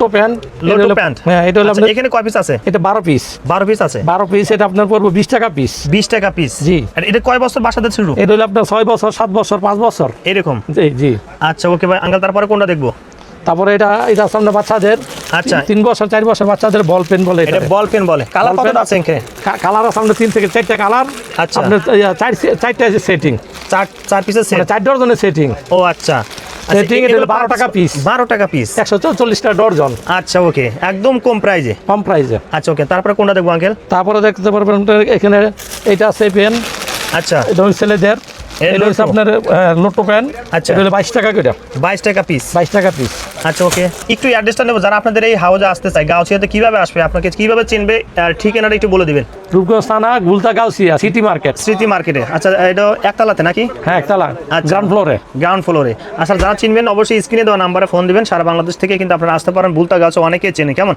তো pant lotto pant? হ্যাঁ এটা হলো আচ্ছা, এখানে কয় পিস আছে? এটা বারো পিস বারো পিস আছে? বারো পিস এটা আপনার পড়ব বিশ টাকা পিস বিশ টাকা পিস জি। আর এটা কয় বছর বাসাতে শুরু এটা হলো আপনার ছয় বছর সাত বছর পাঁচ বছর। এরকম? জি জি। আচ্ছা ওকে ভাই আঙ্কাল তারপরে কোনটা দেখব? তারপরে এটা এটা আপনার বাচ্চাদের। আচ্ছা। তিন বছর চার বছর বাচ্চাদের বল পেন বলে এটা বল। পেন বলে কালার কত আছে কালার আপনার তিন থেকে চারটা কালার আচ্ছা। আপনার চার চারটা সেটিং চার চার পিসের সেট মানে চার ডজনের সেটিং ও আচ্ছা। Setting এটা হলো 12 টাকা পিস বারো টাকা পিস একশো চল্লিশটা ডর্জন। আচ্ছা ওকে একদম কম প্রাইজে কম প্রাইজে আচ্ছা ওকে তারপরে কোনটা দেখব আঙ্কেল তারপরে দেখতে পারবেন এখানে এটা আছে পেন আচ্ছা। এটা ছেলেদের। এটা হচ্ছে আপনার লোটো প্যান আচ্ছা। এটা বাইশ টাকা করে। বাইশ টাকা পিস বাইশ টাকা পিস আচ্ছা ওকে একটু অ্যাড্রেসটা নেব। যারা আপনাদের এই হাউজে আসতে চায় গাউছিয়াতে কীভাবে আসবে? আপনাকে কীভাবে চিনবে? আর ঠিকানাটা একটু বলে দিবেন। রূপগঞ্জ থানা গুলতা গাউসিয়া সিটি মার্কেট স্মৃতি মার্কেটে আচ্ছা এটা একতলাতে নাকি? হ্যাঁ একতলা। গ্রাউন্ড ফ্লোরে গ্রাউন্ড ফ্লোরে আচ্ছা যারা চিনবেন অবশ্যই স্ক্রিনে দেওয়া নাম্বারে ফোন দিবেন। সারা বাংলাদেশ থেকে কিন্তু আপনারা আসতে পারেন। ভুলতা গাছ অনেকে চেনে। কেমন?